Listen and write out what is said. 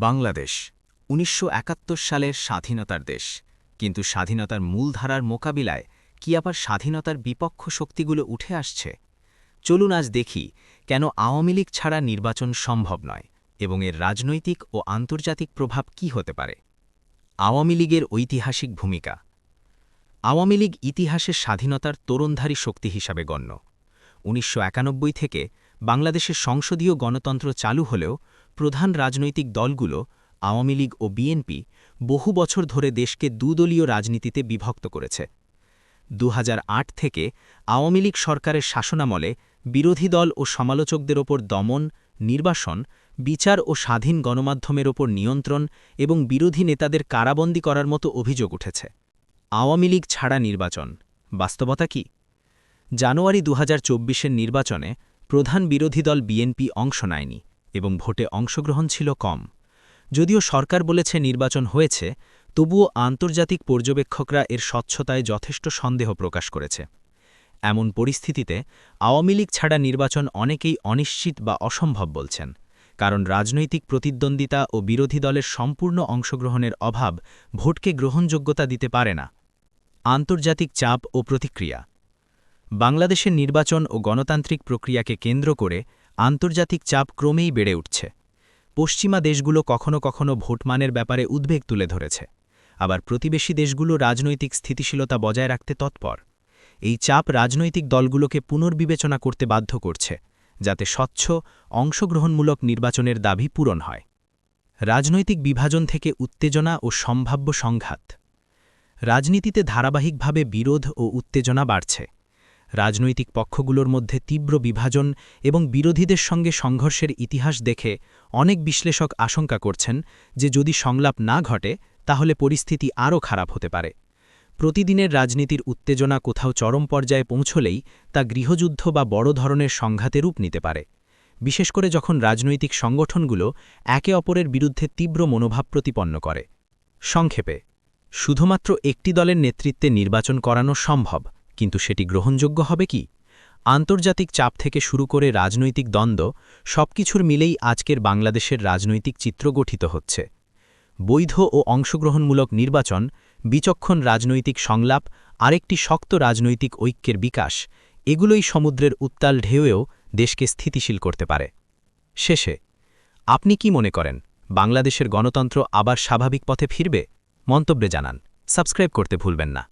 বাংলাদেশ, উনিশশো একাত্তর সালের স্বাধীনতার দেশ। কিন্তু স্বাধীনতার মূলধারার মোকাবিলায় কি আবার স্বাধীনতার বিপক্ষ শক্তিগুলো উঠে আসছে? চলুন আজ দেখি কেন আওয়ামী লীগ ছাড়া নির্বাচন সম্ভব নয় এবং এর রাজনৈতিক ও আন্তর্জাতিক প্রভাব কি হতে পারে? আওয়ামী লীগের ঐতিহাসিক ভূমিকা। আওয়ামী লীগ ইতিহাসের স্বাধীনতার তরুণধারী শক্তি হিসাবে গণ্য। উনিশশো একানব্বই থেকে বাংলাদেশের সংসদীয় গণতন্ত্র চালু হলেও প্রধান রাজনৈতিক দলগুলো, আওয়ামী লীগ ও বিএনপি, বহু বছর ধরে দেশকে দুদলীয় রাজনীতিতে বিভক্ত করেছে। দু হাজার আট থেকে আওয়ামী লীগ সরকারের শাসনামলে বিরোধী দল ও সমালোচকদের ওপর দমন, নির্বাসন, বিচার ও স্বাধীন গণমাধ্যমের ওপর নিয়ন্ত্রণ এবং বিরোধী নেতাদের কারাবন্দী করার মতো অভিযোগ উঠেছে। আওয়ামী লীগ ছাড়া নির্বাচন, বাস্তবতা কি? জানুয়ারি দু হাজার নির্বাচনে প্রধান বিরোধী দল বিএনপি অংশ নেয়নি। এবং ভোটে অংশগ্রহণ ছিল কম। যদিও সরকার বলেছে নির্বাচন হয়েছে, তবুও আন্তর্জাতিক পর্যবেক্ষকরা এর স্বচ্ছতায় যথেষ্ট সন্দেহ প্রকাশ করেছে। এমন পরিস্থিতিতে আওয়ামী লীগ ছাড়া নির্বাচন অনেকেই অনিশ্চিত বা অসম্ভব বলছেন, কারণ রাজনৈতিক প্রতিদ্বন্দ্বিতা ও বিরোধী দলের সম্পূর্ণ অংশগ্রহণের অভাব ভোটকে গ্রহণযোগ্যতা দিতে পারে না। আন্তর্জাতিক চাপ ও প্রতিক্রিয়া। বাংলাদেশের নির্বাচন ও গণতান্ত্রিক প্রক্রিয়াকে কেন্দ্র করে আন্তর্জাতিক চাপ ক্রমেই বেড়ে উঠছে। পশ্চিমা দেশগুলো কখনো কখনো ভোটমানের ব্যাপারে উদ্বেগ তুলে ধরেছে। আবার প্রতিবেশী দেশগুলো রাজনৈতিক স্থিতিশীলতা বজায় রাখতে তৎপর। এই চাপ রাজনৈতিক দলগুলোকে পুনর্বিবেচনা করতে বাধ্য করছে, যাতে স্বচ্ছ, অংশগ্রহণমূলক নির্বাচনের দাবি পূরণ হয়। রাজনৈতিক বিভাজন থেকে উত্তেজনা ও সম্ভাব্য সংঘাত। রাজনীতিতে ধারাবাহিকভাবে বিরোধ ও উত্তেজনা বাড়ছে। রাজনৈতিক পক্ষগুলোর মধ্যে তীব্র বিভাজন এবং বিরোধীদের সঙ্গে সংঘর্ষের ইতিহাস দেখে অনেক বিশ্লেষক আশঙ্কা করছেন যে যদি সংলাপ না ঘটে, তাহলে পরিস্থিতি আরও খারাপ হতে পারে। প্রতিদিনের রাজনীতির উত্তেজনা কোথাও চরম পর্যায়ে পৌঁছলেই তা গৃহযুদ্ধ বা বড় ধরনের সংঘাতে রূপ নিতে পারে। বিশেষ করে যখন রাজনৈতিক সংগঠনগুলো একে অপরের বিরুদ্ধে তীব্র মনোভাব প্রতিপন্ন করে। সংক্ষেপে, শুধুমাত্র একটি দলের নেতৃত্বে নির্বাচন করানো সম্ভব। কিন্তু সেটি গ্রহণযোগ্য হবে কি? আন্তর্জাতিক চাপ থেকে শুরু করে রাজনৈতিক দ্বন্দ্ব সবকিছুর মিলেই আজকের বাংলাদেশের রাজনৈতিক চিত্র গঠিত হচ্ছে। বৈধ ও অংশগ্রহণমূলক নির্বাচন, বিচক্ষণ রাজনৈতিক সংলাপ, আরেকটি শক্ত রাজনৈতিক ঐক্যের বিকাশ, এগুলোই সমুদ্রের উত্তাল ঢেউয়েও দেশকে স্থিতিশীল করতে পারে। শেষে, আপনি কি মনে করেন, বাংলাদেশের গণতন্ত্র আবার স্বাভাবিক পথে ফিরবে? মন্তব্যে জানান। সাবস্ক্রাইব করতে ভুলবেন না।